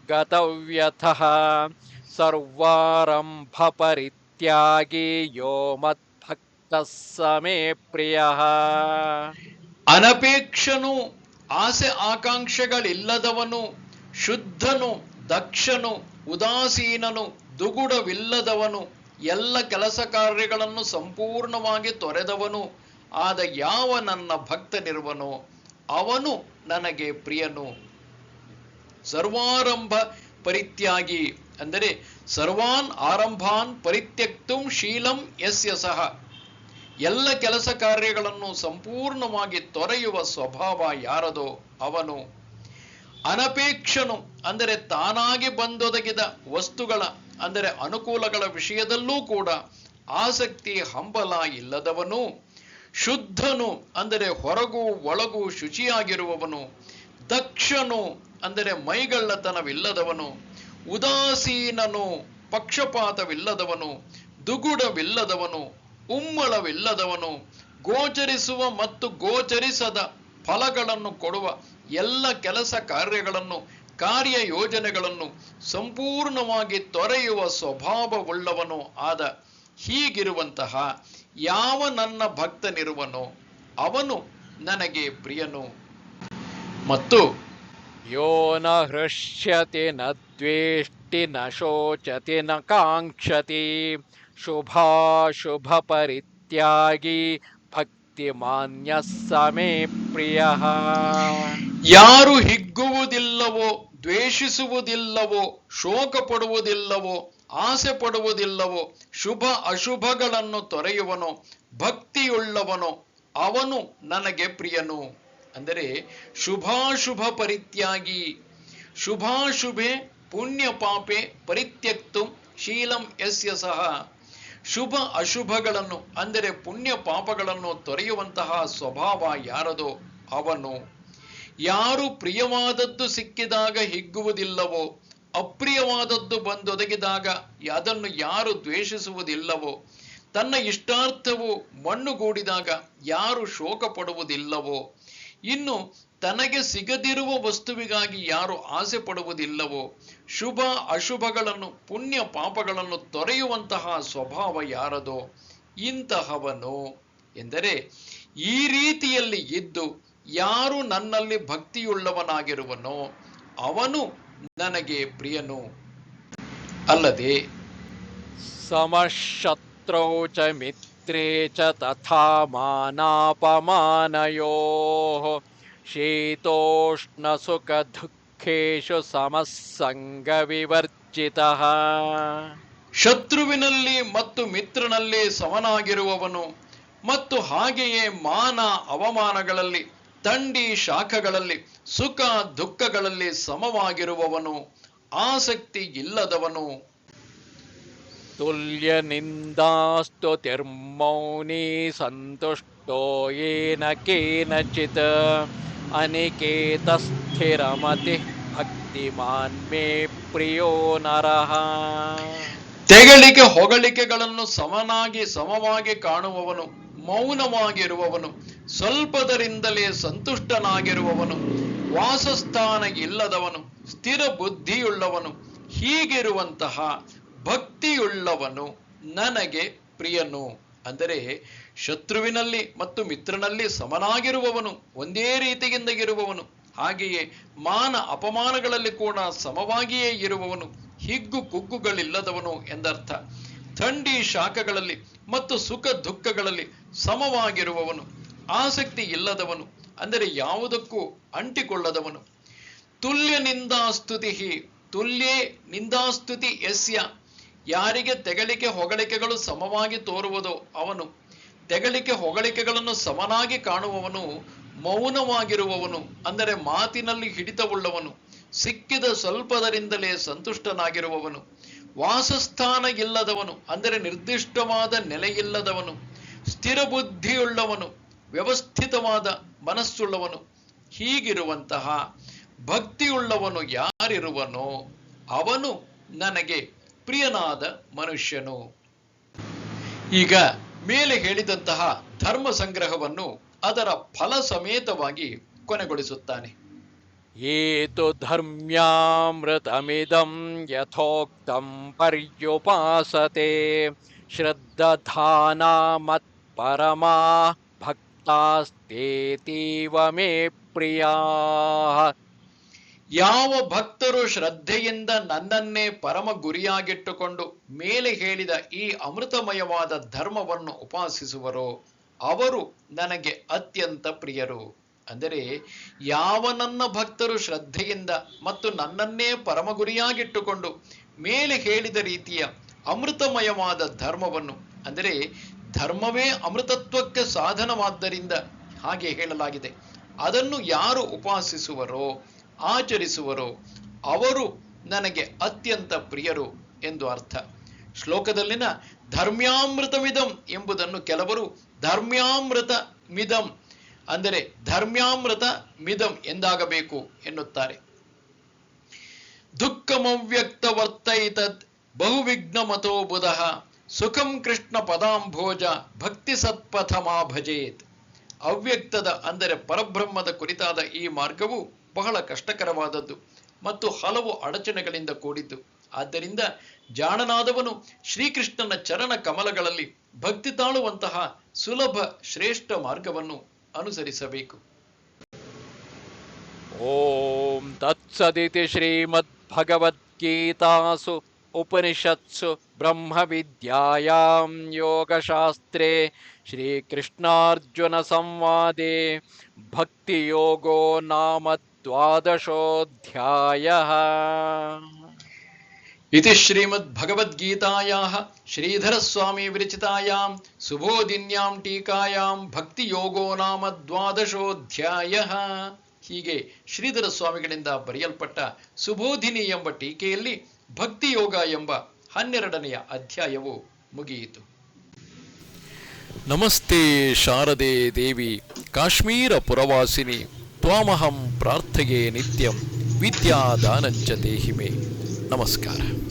ಗತವ್ಯಥಃ ಸರ್ವಾರಂಭ ಪರಿತ್ಯಾಗಿ ಯೋ ಮದ್ಭಕ್ತ ಸಮೇ ಪ್ರಿಯ ಅನಪೇಕ್ಷನು ಆಸೆ ಆಕಾಂಕ್ಷೆಗಳಿಲ್ಲದವನು ಶುದ್ಧನು ದಕ್ಷನು ಉದಾಸೀನನು ದುಗುಡವಿಲ್ಲದವನು ಎಲ್ಲ ಕೆಲಸ ಕಾರ್ಯಗಳನ್ನು ಸಂಪೂರ್ಣವಾಗಿ ತೊರೆದವನು, ಆದ ಯಾವ ನನ್ನ ಭಕ್ತನಿರುವನೋ, ಅವನು ನನಗೆ ಪ್ರಿಯನು. ಸರ್ವಾರಂಭ ಪರಿತ್ಯಾಗಿ. ಅಂದರೆ ಸರ್ವಾನ್ ಆರಂಭಾನ್ ಪರಿತ್ಯಕ್ತುಂ ಶೀಲಂ ಯಸ್ಯ ಸಹ. ಎಲ್ಲ ಕೆಲಸ ಕಾರ್ಯಗಳನ್ನು ಸಂಪೂರ್ಣವಾಗಿ ತೊರೆಯುವ ಸ್ವಭಾವ ಯಾರದೋ ಅವನು. ಅನಪೇಕ್ಷನು, ಅಂದರೆ ತಾನಾಗಿ ಬಂದೊದಗಿದ ವಸ್ತುಗಳ, ಅಂದರೆ ಅನುಕೂಲಗಳ ವಿಷಯದಲ್ಲೂ ಕೂಡ ಆಸಕ್ತಿ ಹಂಬಲ ಇಲ್ಲದವನು ಶುದ್ಧನು, ಅಂದರೆ ಹೊರಗೂ ಒಳಗೂ ಶುಚಿಯಾಗಿರುವವನು. ದಕ್ಷನು ಅಂದರೆ ಮೈಗಳ್ಳತನವಿಲ್ಲದವನು, ಉದಾಸೀನನು, ಪಕ್ಷಪಾತವಿಲ್ಲದವನು, ದುಗುಡವಿಲ್ಲದವನು, ಉಮ್ಮಳವಿಲ್ಲದವನು, ಗೋಚರಿಸುವ ಮತ್ತು ಗೋಚರಿಸದ ಫಲಗಳನ್ನು ಕೊಡುವ ಎಲ್ಲ ಕೆಲಸ ಕಾರ್ಯಗಳನ್ನು ಕಾರ್ಯ ಯೋಜನೆಗಳನ್ನು ಸಂಪೂರ್ಣವಾಗಿ ತೊರೆಯುವ ಸ್ವಭಾವವುಳ್ಳವನು ಆದ ಹೀಗಿರುವಂತಹ ಯಾವ ನನ್ನ ಭಕ್ತನಿರುವನೋ ಅವನು ನನಗೆ ಪ್ರಿಯನು. ಮತ್ತು ಯೋ ನ ಹೃಷ್ಯತಿ ನ ದ್ವೇಷ್ಟಿ ನ ಶೋಚತಿ ನ ಕಾಂಕ್ಷತಿ ಶುಭಾಶುಭ ಪರಿತ್ಯಾಗಿ ಭಕ್ತಿ ಮಾನ್ಯ ಸಮೇ ಪ್ರಿಯ ಯಾರು ಹಿಗ್ಗುವುದಿಲ್ಲವೋ ದ್ವೇಷಿಸುವುದಿಲ್ಲವೋ ಶೋಕ ಪಡುವುದಿಲ್ಲವೋ ಆಸೆ ಪಡುವುದಿಲ್ಲವೋ ಶುಭ ಅಶುಭಗಳನ್ನು ತೊರೆಯುವನು ಭಕ್ತಿಯುಳ್ಳವನು ಅವನು ನನಗೆ ಪ್ರಿಯನು. ಅಂದರೆ ಶುಭಾಶುಭ ಪರಿತ್ಯಾಗಿ, ಶುಭಾಶುಭೆ ಪುಣ್ಯ ಪಾಪೆ ಪರಿತ್ಯಕ್ತು ಶೀಲಂ ಯಸ್ಯ ಸಹ ಶುಭ ಅಶುಭಗಳನ್ನು ಅಂದರೆ ಪುಣ್ಯ ಪಾಪಗಳನ್ನು ತೊರೆಯುವಂತಹ ಸ್ವಭಾವ ಯಾರದೋ ಅವನು. ಯಾರು ಪ್ರಿಯವಾದದ್ದು ಸಿಕ್ಕಿದಾಗ ಹಿಗ್ಗುವುದಿಲ್ಲವೋ, ಅಪ್ರಿಯವಾದದ್ದು ಬಂದೊದಗಿದಾಗ ಅದನ್ನು ಯಾರು ದ್ವೇಷಿಸುವುದಿಲ್ಲವೋ, ತನ್ನ ಇಷ್ಟಾರ್ಥವು ಮಣ್ಣುಗೂಡಿದಾಗ ಯಾರು ಶೋಕ ಪಡುವುದಿಲ್ಲವೋ ಇನ್ನು ತನಗೆ ಸಿಗದಿರುವ ವಸ್ತುವಿಗಾಗಿ ಯಾರು ಆಸೆ ಪಡುವುದಿಲ್ಲವೋ, ಶುಭ ಅಶುಭಗಳನ್ನು, ಪುಣ್ಯ ಪಾಪಗಳನ್ನು ತೊರೆಯುವಂತಹ ಸ್ವಭಾವ ಯಾರದೋ ಇಂತಹವನು. ಎಂದರೆ ಈ ರೀತಿಯಲ್ಲಿ ಇದ್ದು ಯಾರು ನನ್ನಲ್ಲಿ ಭಕ್ತಿಯುಳ್ಳವನಾಗಿರುವನೋ ಅವನು ನನಗೆ ಪ್ರಿಯನು. ಅಲ್ಲದೆ ಸಮಶತ್ರೋಚ ಮಿತ್ರ मित्रे च तथा मानापमानयोः शीतोष्णसुखदुःखेषु समः सङ्गविवर्जितः ಶತ್ರುವಿನಲ್ಲಿ ಮತ್ತು ಮಿತ್ರನಲ್ಲಿ ಸಮನಾಗಿರುವವನು ಮತ್ತು ಹಾಗೆಯೇ ಮಾನ ಅವಮಾನಗಳಲ್ಲಿ ತಂಡಿ ಶಾಖಗಳಲ್ಲಿ ಸುಖ ದುಃಖಗಳಲ್ಲಿ ಸಮವಾಗಿರುವವನು ಆಸಕ್ತಿ ಇಲ್ಲದವನು तुल्यनिन्दास्तुतिर्मौनी सन्तुष्टो येन केनचित् अनिकेतस्थिरमतिः भक्तिमान् मे प्रियो नरः ತೆಗಳಿಕೆ ಹೊಗಳಿಕೆಗಳನ್ನು ಸಮನಾಗಿ ಸಮವಾಗಿ ಕಾಣುವವನು ಮೌನವಾಗಿರುವವನು ಸ್ವಲ್ಪದರಿಂದಲೇ ಸಂತುಷ್ಟನಾಗಿರುವವನು ವಾಸಸ್ಥಾನ ಇಲ್ಲದವನು ಸ್ಥಿರ ಬುದ್ಧಿಯುಳ್ಳವನು ಹೀಗಿರುವಂತಹ ಭಕ್ತಿಯುಳ್ಳವನು ನನಗೆ ಪ್ರಿಯನು. ಅಂದರೆ ಶತ್ರುವಿನಲ್ಲಿ ಮತ್ತು ಮಿತ್ರನಲ್ಲಿ ಸಮನಾಗಿರುವವನು, ಒಂದೇ ರೀತಿಯಿಂದ ಇರುವವನು. ಹಾಗೆಯೇ ಮಾನ ಅಪಮಾನಗಳಲ್ಲಿ ಕೂಡ ಸಮವಾಗಿಯೇ ಇರುವವನು, ಹಿಗ್ಗು ಕುಗ್ಗುಗಳಿಲ್ಲದವನು ಎಂದರ್ಥ. ಥಂಡಿ ಶಾಖಗಳಲ್ಲಿ ಮತ್ತು ಸುಖ ದುಃಖಗಳಲ್ಲಿ ಸಮವಾಗಿರುವವನು, ಆಸಕ್ತಿ ಇಲ್ಲದವನು, ಅಂದರೆ ಯಾವುದಕ್ಕೂ ಅಂಟಿಕೊಳ್ಳದವನು. ತುಲ್ಯ ನಿಂದಾಸ್ತುತಿ ತುಲ್ಯೇ ನಿಂದಾಸ್ತುತಿ ಯಸ್ಯ. ಯಾರಿಗೆ ತೆಗಳಿಕೆ ಹೊಗಳಿಕೆಗಳು ಸಮವಾಗಿ ತೋರುವುದೋ ಅವನು ತೆಗಳಿಕೆ ಹೊಗಳಿಕೆಗಳನ್ನು ಸಮನಾಗಿ ಕಾಣುವವನು ಮೌನವಾಗಿರುವವನು, ಅಂದರೆ ಮಾತಿನಲ್ಲಿ ಹಿಡಿತವುಳ್ಳವನು, ಸಿಕ್ಕಿದ ಸ್ವಲ್ಪದರಿಂದಲೇ ಸಂತುಷ್ಟನಾಗಿರುವವನು. ವಾಸಸ್ಥಾನ ಇಲ್ಲದವನು, ಅಂದರೆ ನಿರ್ದಿಷ್ಟವಾದ ನೆಲೆಯಿಲ್ಲದವನು ಸ್ಥಿರ ಬುದ್ಧಿಯುಳ್ಳವನು ವ್ಯವಸ್ಥಿತವಾದ ಮನಸ್ಸುಳ್ಳವನು, ಹೀಗಿರುವಂತಹ ಭಕ್ತಿಯುಳ್ಳವನು ಯಾರಿರುವನೋ ಅವನು ನನಗೆ ಪ್ರಿಯನಾದ ಮನುಷ್ಯನು. ಈಗ ಮೇಲೆ ಹೇಳಿದಂತಹ ಧರ್ಮ ಸಂಗ್ರಹವನ್ನು ಅದರ ಫಲ ಸಮೇತವಾಗಿ ಕೊನೆಗೊಳಿಸುತ್ತಾನೆ. ಏತು ಧರ್ಮ್ಯಾಮೃತಮಿದಂ ಯಥೋಕ್ತಂ ಪರ್ಯುಪಾಸತೆ ಶ್ರದ್ಧಾನ ಮತ್ ಪರಮಾ ಭಕ್ತಾಸ್ತೇತೀವ ಮೇ ಪ್ರಿಯಾ ಯಾವ ಭಕ್ತರು ಶ್ರದ್ಧೆಯಿಂದ ನನ್ನನ್ನೇ ಪರಮ ಗುರಿಯಾಗಿಟ್ಟುಕೊಂಡು ಮೇಲೆ ಹೇಳಿದ ಈ ಅಮೃತಮಯವಾದ ಧರ್ಮವನ್ನು ಉಪಾಸಿಸುವರೋ ಅವರು ನನಗೆ ಅತ್ಯಂತ ಪ್ರಿಯರು. ಅಂದರೆ ಯಾವ ನನ್ನ ಭಕ್ತರು ಶ್ರದ್ಧೆಯಿಂದ ಮತ್ತು ನನ್ನನ್ನೇ ಪರಮ ಗುರಿಯಾಗಿಟ್ಟುಕೊಂಡು ಮೇಲೆ ಹೇಳಿದ ರೀತಿಯ ಅಮೃತಮಯವಾದ ಧರ್ಮವನ್ನು, ಅಂದರೆ ಧರ್ಮವೇ ಅಮೃತತ್ವಕ್ಕೆ ಸಾಧನವಾದ್ದರಿಂದ ಹಾಗೆ ಹೇಳಲಾಗಿದೆ, ಅದನ್ನು ಯಾರು ಉಪಾಸಿಸುವರೋ ಆಚರಿಸುವರೋ. ಅವರು ನನಗೆ ಅತ್ಯಂತ ಪ್ರಿಯರು ಎಂದು ಅರ್ಥ. ಶ್ಲೋಕದಲ್ಲಿನ ಧರ್ಮ್ಯಾಮೃತಮಿದಂ ಎಂಬುದನ್ನು ಕೆಲವರು ಧರ್ಮ್ಯಾಮೃತ ಮಿದಂ ಅಂದರೆ ಧರ್ಮ್ಯಾಮೃತ ಮಿದಂ ಎಂದಾಗಬೇಕು ಎನ್ನುತ್ತಾರೆ. ದುಃಖಮವ್ಯಕ್ತ ವರ್ತೈತದ್ ಬಹುವಿಘ್ನ ಮತೋ ಬುಧ ಸುಖಂ ಕೃಷ್ಣ ಪದಾಂಭೋಜ ಭಕ್ತಿ ಸತ್ಪಥಮಾ ಭಜೇತ್ ಅವ್ಯಕ್ತದ ಅಂದರೆ ಪರಬ್ರಹ್ಮದ ಕುರಿತಾದ ಈ ಮಾರ್ಗವು ಬಹಳ ಕಷ್ಟಕರವಾದದ್ದು ಮತ್ತು ಹಲವು ಅಡಚಣೆಗಳಿಂದ ಕೂಡಿದ್ದು. ಆದ್ದರಿಂದ ಜಾಣನಾದವನು ಶ್ರೀಕೃಷ್ಣನ ಚರಣ ಕಮಲಗಳಲ್ಲಿ ಭಕ್ತಿ ತಾಳುವಂತಹ ಸುಲಭ ಶ್ರೇಷ್ಠ ಮಾರ್ಗವನ್ನು ಅನುಸರಿಸಬೇಕು. ಓಂ ತತ್ಸದಿತಿ ಶ್ರೀಮದ್ ಭಗವದ್ಗೀತಾಸು ಉಪನಿಷತ್ಸು ಬ್ರಹ್ಮವಿದ್ಯಾಯಾಂ ಯೋಗಶಾಸ್ತ್ರೇ ಶ್ರೀಕೃಷ್ಣಾರ್ಜುನ ಸಂವಾದೆ ಭಕ್ತಿಯೋಗೋ ನಾಮ द्वादशोऽध्यायः इति श्रीमद्भगवद्गीतायाः श्रीधरस्वामी विरचितायां सुबोधिन्यां टीकायां भक्तियोगो नाम ದ್ವಾದಶೋಧ್ಯಾಯಃ ಹೀಗೆ ಶ್ರೀಧರ ಸ್ವಾಮಿಗಳಿಂದ ಬರೆಯಲ್ಪಟ್ಟ ಸುಬೋಧಿನಿ ಎಂಬ ಟೀಕೆಯಲ್ಲಿ ಭಕ್ತಿಯೋಗ ಎಂಬ ಹನ್ನೆರಡನೆಯ ಅಧ್ಯಾಯವು ಮುಗಿಯಿತು ನಮಸ್ತೆ ಶಾರದೆ ದೇವಿ ಕಾಶ್ಮೀರ ಪುರವಾಸಿನಿ ತ್ವಾಮಹಂ ಪ್ರಾರ್ಥೆಯೇ ನಿತ್ಯಂ ವಿದ್ಯಾದಾನಂಚ ದೇಹಿಮೆ. ನಮಸ್ಕಾರ.